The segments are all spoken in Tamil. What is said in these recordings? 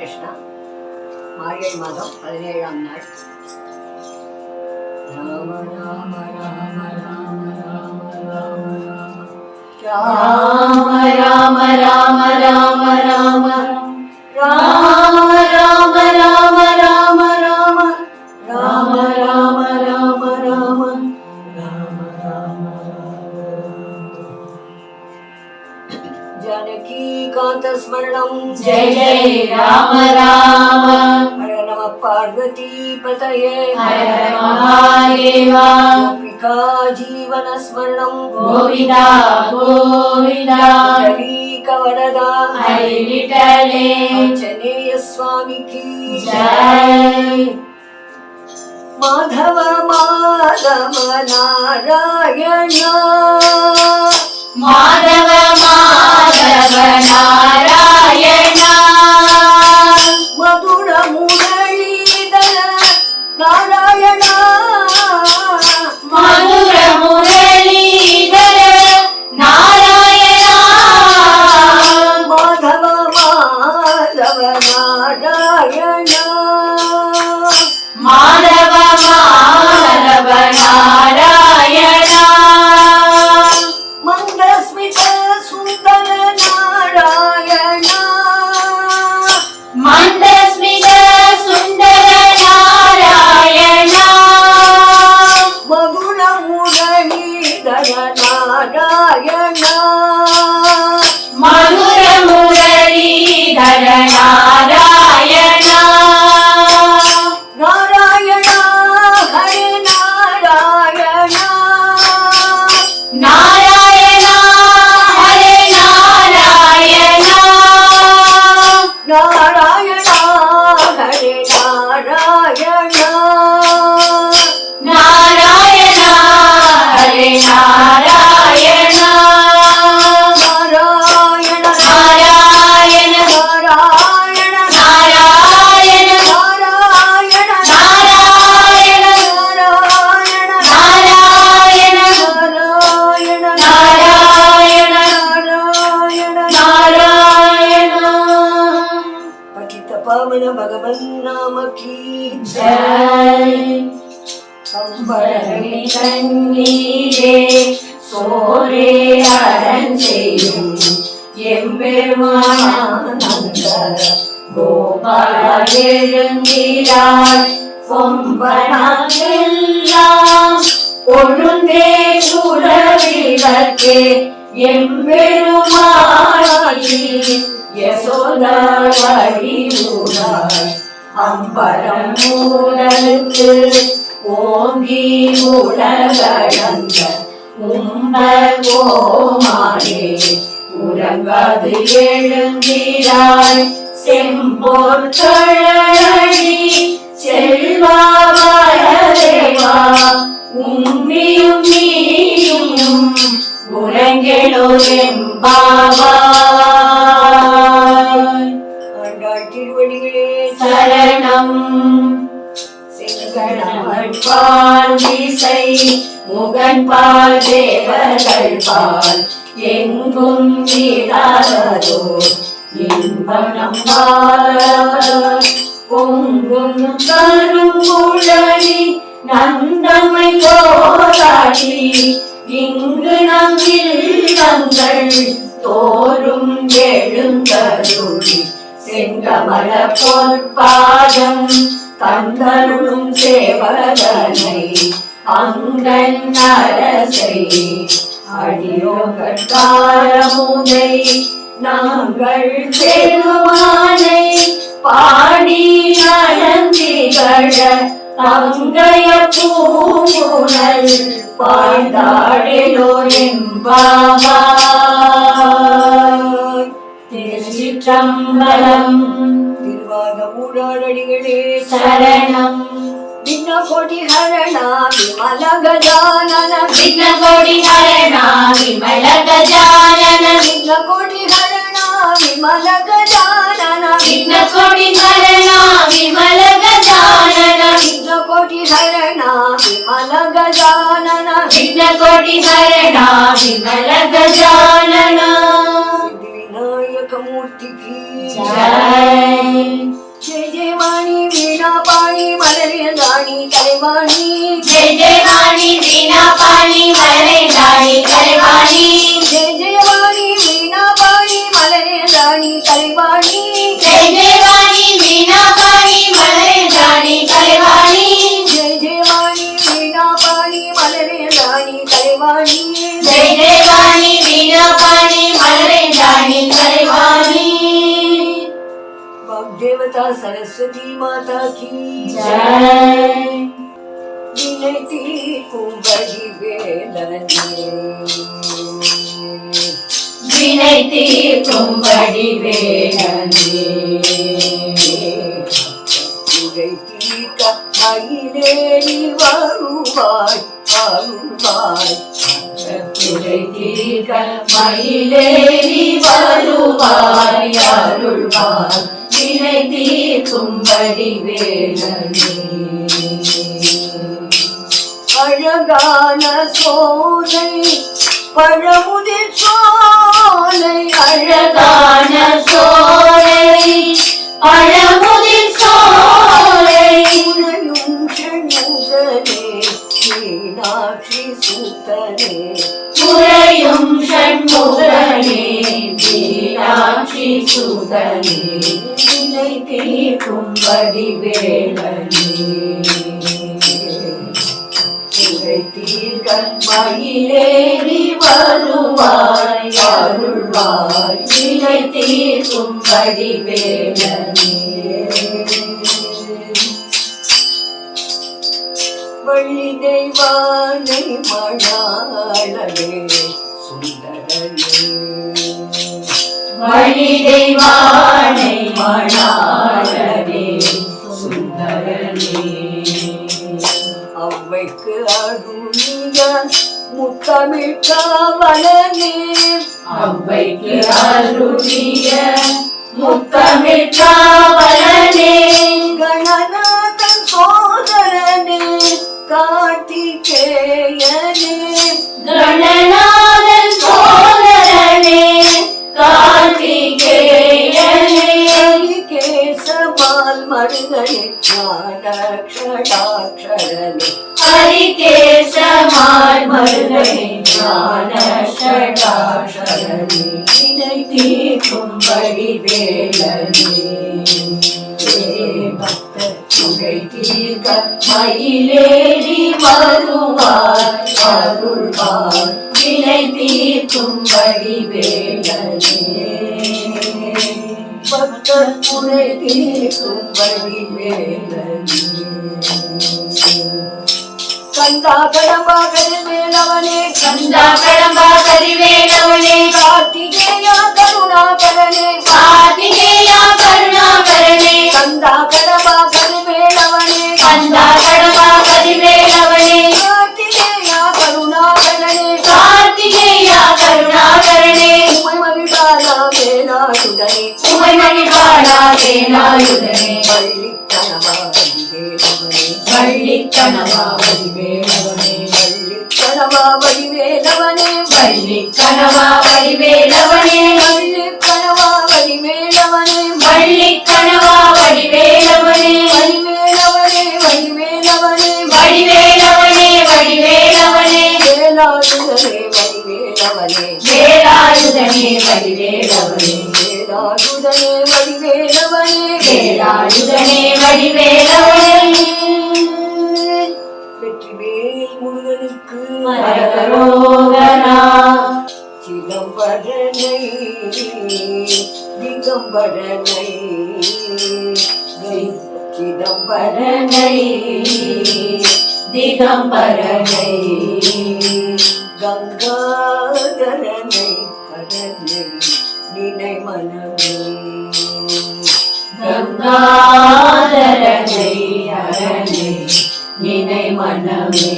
കൃഷ്ണ മാറിയ മാധവ് പതിനേഴാം നാൾ രാമ രാമ രാമ രാമ രാമ രാമ രാമ രാമ രാമ രാമ രാമ राम राम। हर नमः पार्वती पतये। हर महादेवा। गोपिका जीवनस्मरणं गोविन्दा गोविन्दा कवरदा। हरि विठले आञ्जनेय स्वामी की जय। माधव माधव नारायण। माधव माधव नारायण। నారాయణ. அம்பரணி தண்ணீரே சோரே அரஞ்செய்யும் எம்பெருமானந்த கோபால் எழுந்திராய் கொம்பனாகெல்லாம் பொழுந்தே சுடவிளக்கே எம்பெருமாயி யசோதாய் அம்பரம் ஓங்கி உலகளந்த உம்பர் ஓமானே உறங்காது எழுந்திராய் செம்போர் இடாததோ இன்பம் நம்பால் பொங்கும் கருங்குழலி நந்தமை போராடி இங்கு நம் இல்லங்கள் தோறும் எழுந்தருளி செங்கமல பொற்பாதம் தந்தருளும் சேவகனை அங்கன் அரசை அடியோகத்தாரமுதை நாங்கள் பெருமானை பாடி நடந்திகழ அங்கைய பூங்குழல் பாய்ந்தாடிலோ என்பாவா திருச்சிற்றம்பலம் திருவாகூடாரடிகளே சரணம். ಭಿನ್ನ ಕೋಟಿ ಹರಣ ವಿಮಲ ಗಜಾನನ ಭಿನ್ನ ಕೋಟಿ ಹರಣ ವಿಮಲ ಗಜಾನನ ಭಿನ್ನ విమల గజానన విఘ్న కోటి హరణ విమల గజానన విఘ్న కోటి హరణ విమల గజానన విఘ్న కోటి హరణ విమల గజానన వినాయక మూర్తికి జై जय जय वाणी वीणा पाणी मलरे राणी कलवाणी जय जय वाणी वीणा पाणी मलरे राणी कलवाणी जय जय वाणी वीणा पाणी मलरे रानी कलवाणी जय जय वाणी मीना पानी मलरे रानी कलवाणी। जय जय वाणी मीना पानी मलरे रानी कलवाणी। जय जय वाणी मलरे रानी कलवाणी। देवता सरस्वती माता की தீர்க்கும்படி வேணனே உரை தீர்க்க மயிலேறி வருவாய் அருள்வாய் துறை தீர்க்க மயிலேறி வருவாய் அருள்வாய் வினை தீர்க்கும்படி வேணனே அழகான சோலை பழமுதிர் சோலை அழகான சோலை பழமுதிர் சோலை உரையும் ஷண்முகனே மீனாட்சி சூத்தனே உரையும் ஷண்முகனே மீனாட்சி சூதனே வினை தீர்க்கும் வேளனே உரை தீர்க்கன் மயிலே. வருவாய் அருள்வாய் வினை தீர்க்கும்படி வேளனே வள்ளி தெய்வானை மணாளனே சுந்தரனே. வழி தெய்வானை மணாளனே சுந்தரனே. அவ்வைக்கு அருளிய முத்தமிழ் காவலனே அவ்வைக்கு அருளிய முத்தமிழ் ஹரிகேசமால் மருகனே ஞான ஷடாஷரனே வினை தீர்க்கும்படி வேளனே பக்தர் குறை தீர்க்க மயிலேறி தீர்க்கும்படி வேளனே கந்தா கடம்பாகல் மேலவனே கந்தா கடம்பா கரிவேலவனே கார்த்திகேயா கருணாகரனே கார்த்திகேயா கருணாகரனே கந்தா கடம்பாகல் மேலவனே கந்தா கடம்பா கரிவேலவனே வேலாயுதனே உமை மணிபாடா வேலாயுதனே பள்ளி வடிவேலவனே வள்ளி வடிவேலவனே பள்ளி வடிவேலவனே வள்ளி வடிவேலவனே பள்ளி வடிவேலவனே வள்ளி வடிவேலவனே வடிவேலவனே வடிவேலவனே வடிவேலவனே வடிவேலவனே வேலாயுதனே வடிவேலவனே வேலாயுதனே வடிவேலவனே வேலாயுதனே வடிவேலவனே வேலாயுதனே வடிவேலவனே வெற்றிவேல் முருகனுக்கு மரகரோகரா சிதம்பரனை திகம்பரனை சிதம்பரனை பரனை திகம்பரனை. கங்காதரனை கரனை நினை மனமே. கங்காதரனை அரணை நினை மனமே.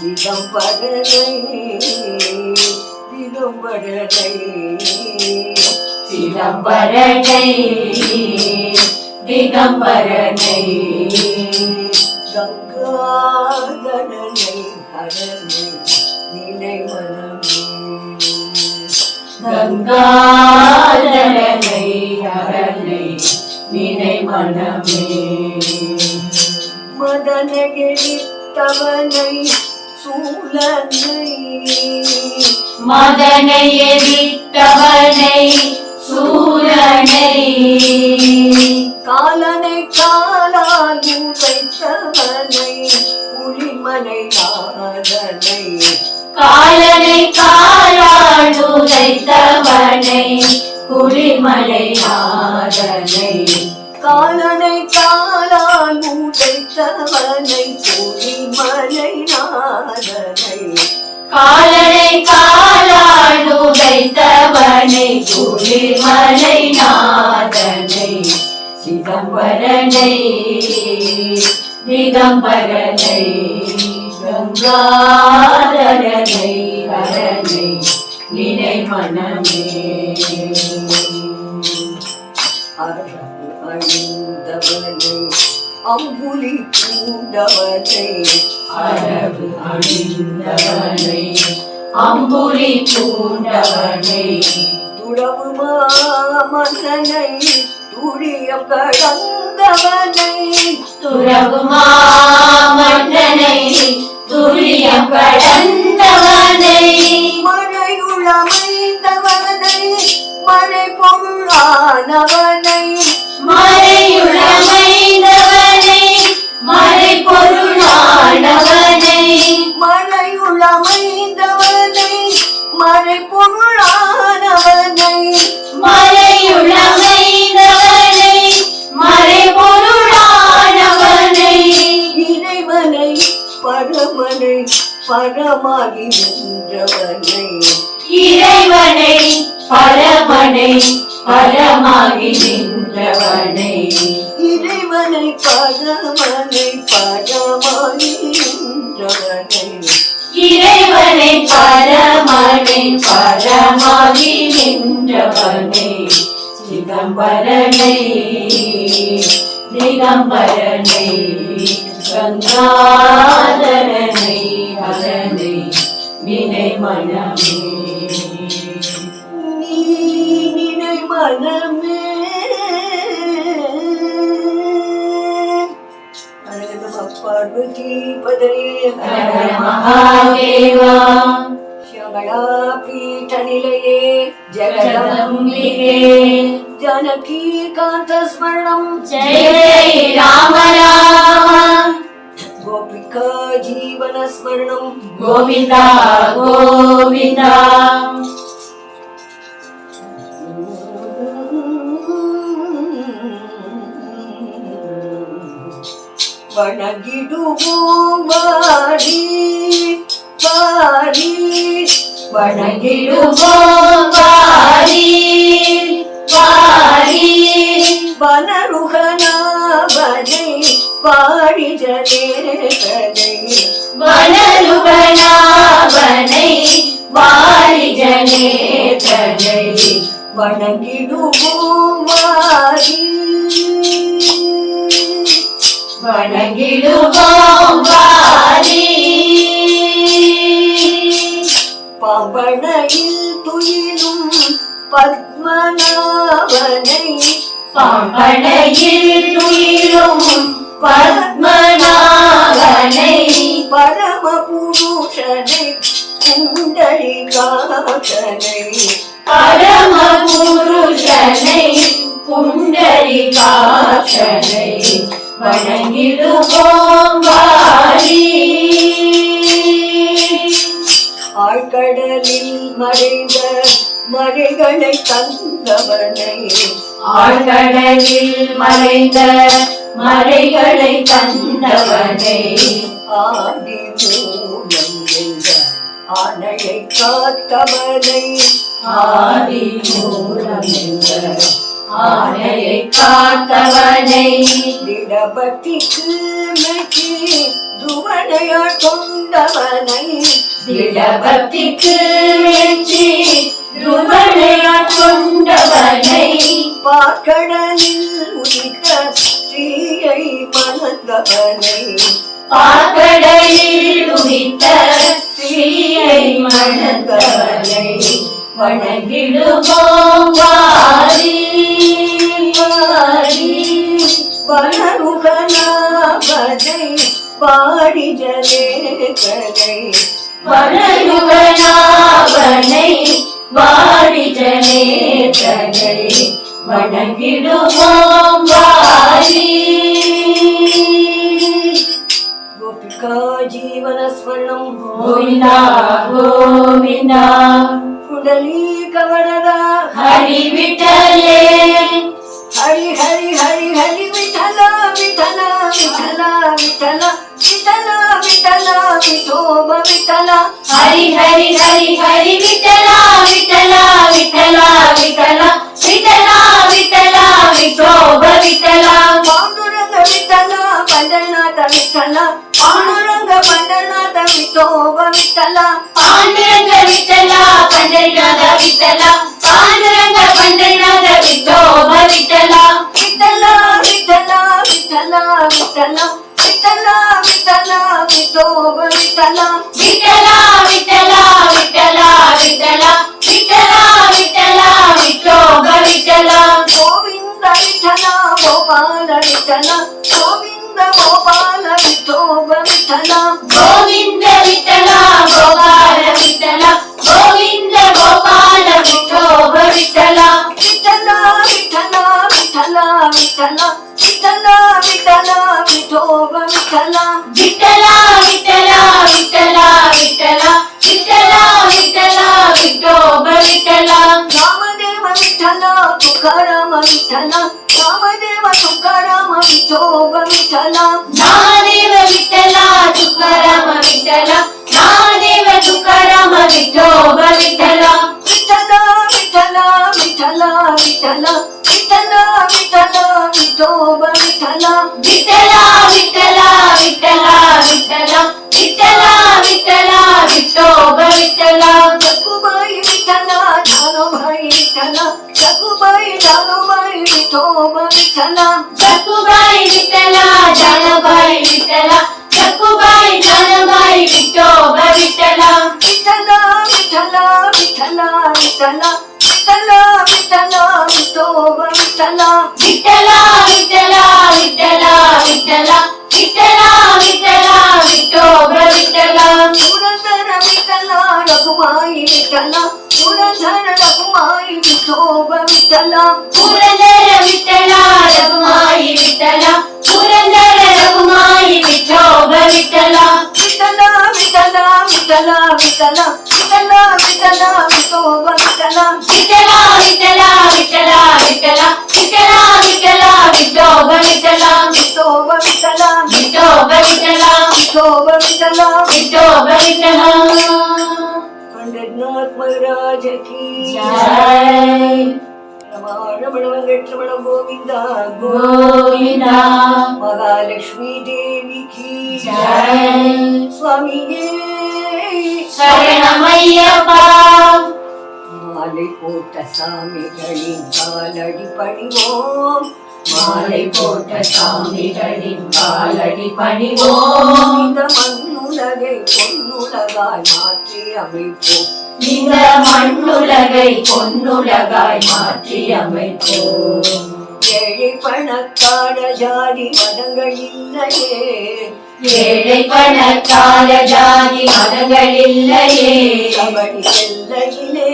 சிதம்பரனை திகம்பரனை சிதம்பரனை திகம்பரனை கங்காதரனை ஹரனை நினை மனமே. கங்காதரனை அரணை நினை மனமே. மதனகிழித்தவனை சூழனை மதனை எரித்த விட்டவனை சூரனை காலனை காலால் உதைத்தவனை நாதனை காலனை காலால் உதைத்தவனை குளிமலை நாதனை காலனை காலால் உதைத்தவனை உளிமலை நாதனை காலனை காலால் உதைத்தவனை குளிமலை நாதனை சிதம்பரனை. திகம்பரனை கங்காதரனை ஹரனை நினை மனமே அரசு அம்புலி பூண்டவனை அரபு அழிந்தவனை அம்புலி பூண்டவனை துளவு மாமன்னனை துரியம் கடந்தவனை துறவு மன்னனை துரியம் கடந்தவனை மழையுளமைந்தவனை மழை பொருளானவனை மறையுளமைந்தவனை மறை பொருளானவனை மழையுளமைந்தவனை மழை பொருளானவனை பரமனை பரமாகி நின்றவனை. இறைவனை பரமனை பரமாகி நின்றவனை. இறைவனை பரமனை பரமாகி நின்றவனை. இறைவனை பரமனை பரமாகி நின்றவனை. சிதம்பரனை திகம்பரனை கங்காதரனை ஹரனை வினை மனமே. நீ நினை மனமே. பார்வதி ஹர மகாதேவா ஷமளா பீಠ நிலையே ஜெகதம்பிகே ஜகதம்பிகே ஜனகி காந்த ஸ்மரணம் ஜெய ஜெய ராம ராம கோபிகா ஜீவன ஸ்மரணம் கோவிந்தா கோவிந்தா வணங்கிடுவோம் வாடி ஜனேகனை வனருகனாவனை வணங்கிடுவோம் வாடி வணங்கிடுவோம் வாரி. பாம்பனையில் துயிலும் பத்மநாபனை. பவனையில் துயிலும் பத்மநாபனை பரம புருஷனை குண்டலி காசனை பரம புருஷனை புண்டரி காஷனை வணங்கிடுவோம் வாரி. ஆழ்கடலில் மறைந்த மறைகளை தந்தவனை. ஆழ்கடலில் மறைந்த மறைகளை தந்தவனை. ஆதி மூலம் என்ற ஆணையை காத்தவனை. ஆதி மூலம் என்ற ஆணையை காத்தவனை. திடபக்திக்கு மெச்சி துவனையாள் கொண்டவனை திடபக்திக்கு மெச்சி துவனையாட் கொண்டவனை பார்க்கடலில் உதித்த ஸ்ரீயை மணந்தவனை பாக்கடலில் உதித்த ஸ்ரீயை மணந்தவனை வணங்கிடுவோம் வாரி? வாரி. पाड़ी जले करे। मन युगना बने बाड़ी जले करे। मन गिड़ो हम गोपिका जीवन स्वर्ण गोविंदा कुंडली कवड़ा हरि विठले। हरि हरि हरि हरि विठला विठला। விட்டலா விட்டலா விட்டலா விட்டலா விட்டோப விட்டலா. ஹரி ஹரி ஹரி ஹரி விட்டலா விட்டலா விட்டலா விட்டலா விட்டலா விட்டலா விட்டோப விட்டலா. பாண்டுரங்க விட்டலா பண்டநாத விட்டலா. பாண்டுரங்க பண்டநாத விட்டோப விட்டலா. பாண்டுரங்க விட்டலா பண்டநாத விட்டலா. பாண்டுரங்க பண்டநாத விட்டோப விட்டலா. விட்டலா విఠల విఠల విఠల విఠల విఠల విఠోబ విఠల. విఠల విఠల విఠల విఠల విఠల విఠల విఠోబ విఠల. గోవింద విఠల గోపాల విఠల గోవింద గోపాల విఠోబ విఠల. విఠల విఠల విఠల విఠోబ విఠల. విఠల విఠల విఠల విఠల విఠల విఠల విఠోబ విఠల. రామదేవ విఠల తుకారామ విఠల. రామదేవ తుకారామ విఠోబ విఠల. మహాదేవ విఠల తుకారామ విఠల. మహాదేవ తుకారామ విఠోబ విఠల. విఠల విఠల విఠల విఠల విఠల విఠల విఠోబ విఠల విఠల విఠల విఠల విఠల విఠల విఠల విఠోబ విఠల జగుబాయి విఠల జానుబాయి విఠల జగుబాయి జానుబాయి విఠోబ విఠల జగుబాయి విఠల జానుబాయి విఠల జగుబాయి జానుబాయి విఠోబ విఠల విఠల విఠల విఠల విఠల విఠల విఠల విఠోబ విఠల విఠల విఠల విఠల విఠల విఠల విఠల విఠోబ విఠల. పురధర విఠల రఘుమాయి విఠల. పురధర రఘుమాయి విఠోబ విఠల. పురధర విఠల రఘుమాయి విఠల. పురధర రఘుమాయి విఠోబ విఠల. విఠల విఠల విఠల విఠల. విఠల విఠల విఠోబ விட்டலா விட்டலா விட்டலா விட்டலா விட்டலா விட்டலா விட்டலா விட்டோப விட்டலா. விட்டோப விட்டலா. விட்டோப விட்டலா. விட்டோப விட்டலா. விட்டோப விட்டலா. பண்டத்நாத் மகராஜ கி. ஜெய். ரமணவன் கெட்டவன கோவிந்தா கோவிந்தா. மகாலட்சுமி தேவி கி. ஜெய். சுவாமியே. சரணமையப்பா. மாலை போட்ட சாமிகளின் காலடி பணிவோம். மாலை போட்ட சாமிகளின் காலடி பணிவோம். இந்த மண்ணுலகை பொன்னுலகாய் மாற்றி அமைப்போம். இந்த மண்ணுலகை பொன்னுலகாய் மாற்றி அமைப்போம். ஏழை பணக்கார ஜாதி மதங்கள் இல்லையே. ஏழை பணக்கார ஜாதி மதங்கள் இல்லையே. கபடி எல்லையிலே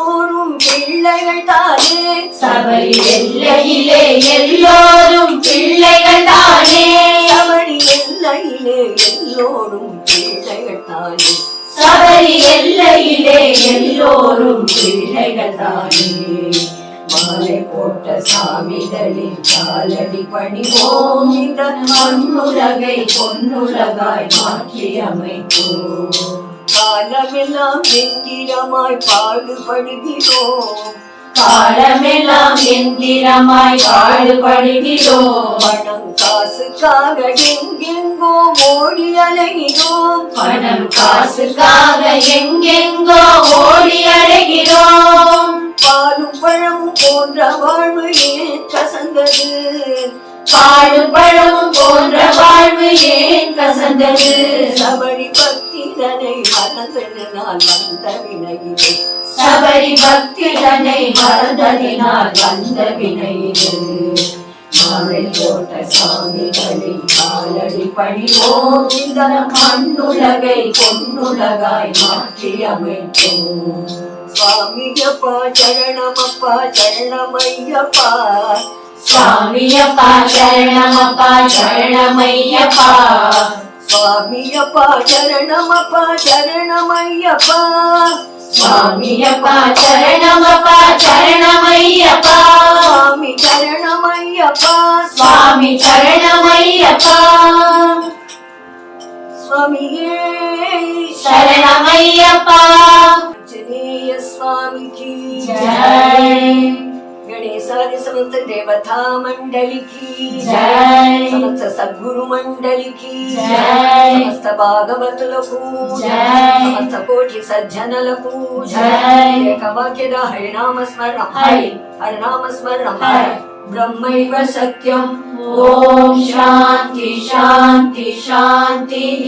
எல்லோரும் பிள்ளைகள் தானே? சபரி எல்லையிலே எல்லோரும் பிள்ளைகள் தானே? கபடி எல்லையிலே எல்லோரும் பிள்ளைகள் தானே? சபரி எல்லையிலே எல்லோரும் பிள்ளைகள் தானே? மாலை போட்ட சாமிகளின் காலடி பணிவோம். இந்த மண்ணுலகை பொன்னுலகாய் மாற்றி அமைப்போம். காலமெல்லாம் எந்திரமாய் பாடுபடுகிறோம் காலமெல்லாம் எந்திரமாய் பாடுபடுகிறோம் பணம் காசுக்காக எங்கெங்கோ ஓடி அலைகிறோம் பணம் காசுக்காக எங்கெங்கோ ஓடி அடைகிறோம் பாலும் பழமும் போன்ற வாழ்வு ஏன் கசந்தது? பாலும் பழமும் போன்ற வாழ்வு ஏன் கசந்தது? சபரி மறந்ததினால் வந்த வினையிலே சபரி பக்திதனை மறந்ததினால் வந்த வினையிலே இது போட்ட சாமிகளை காலடி படிவோ இந்த மண்ணுலகை பொன்னுலகாய் மாற்றி அமைப்போம் சுவாமியப்பா சரணமப்பா சரணமையப்பா சுவாமியப்பா சரணமப்பா சரணமையப்பா స్వామియప్ప చరణమప్ప చరణమయ్యప్ప స్వామియప్ప చరణమప్ప చరణమయ్యప్ప స్వామి చరణమయ్యప్ప స్వామి చరణమయ్యప్ప స్వామియే శరణమయ్యప్ప జనేయ స్వామికి జయ समस्त देवता मंडली की जय समस्त सद्गुरु मंडली की जय समस्त భాగవతులకు जय సమస్త కోటి సజ్జనులకు జై. ఏకవాక్యద హరినామ స్మరణం హరి. హరినామ స్మరణం హరి. బ్రహ్మైవ సత్యం ॐ शान्ति शान्ति शान्तिः